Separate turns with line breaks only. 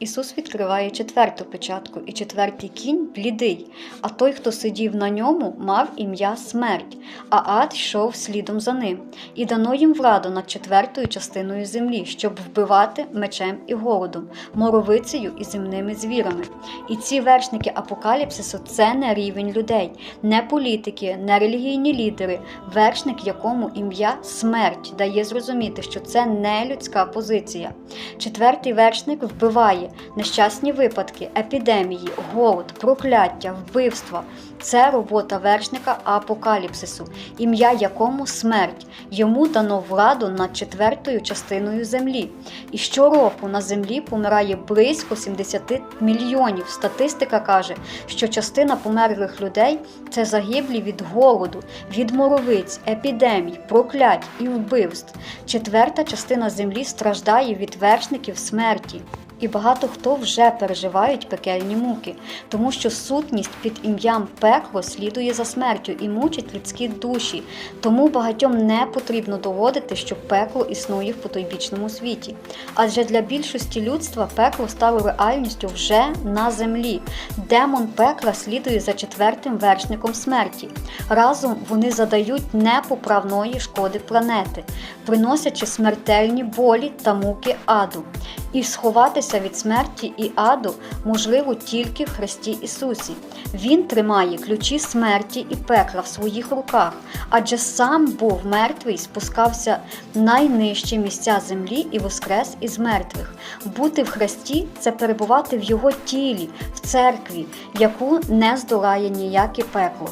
Ісус відкриває четверту печатку, і четвертий кінь блідий, а той, хто сидів на ньому, мав ім'я смерть, а ад йшов слідом за ним. І дано їм владу над четвертою частиною землі, щоб вбивати мечем і голодом, моровицею і земними звірами. І ці вершники апокаліпсису це не рівень людей, не політики, не релігійні лідери, вершник, якому ім'я смерть дає зрозуміти, що це не людська позиція. Четвертий вершник вбиває нещасні випадки, епідемії, голод, прокляття, вбивства. Це робота вершника апокаліпсису, ім'я якому смерть. Йому дано владу над четвертою частиною землі. І щороку на землі помирає близько 70 мільйонів. Статистика каже, що частина померлих людей це загиблі від голоду, від моровиць, епідемій, проклять і вбивств. Четверта частина землі страждає від вершників смерті. І багато хто вже переживають пекельні муки, тому що сутність під ім'ям пекло слідує за смертю і мучить людські душі. Тому багатьом не потрібно доводити, що пекло існує в потойбічному світі. Адже для більшості людства пекло стало реальністю вже на землі. Демон пекла слідує за четвертим вершником смерті. Разом вони задають непоправної шкоди планети, приносячи смертельні болі та муки аду. І сховатися від смерті і аду можливо тільки в Христі Ісусі. Він тримає ключі смерті і пекла в своїх руках, адже сам був мертвий, спускався в найнижчі місця землі і воскрес із мертвих. Бути в Христі це перебувати в Його тілі, в церкві, яку не здолає ніяке пекло.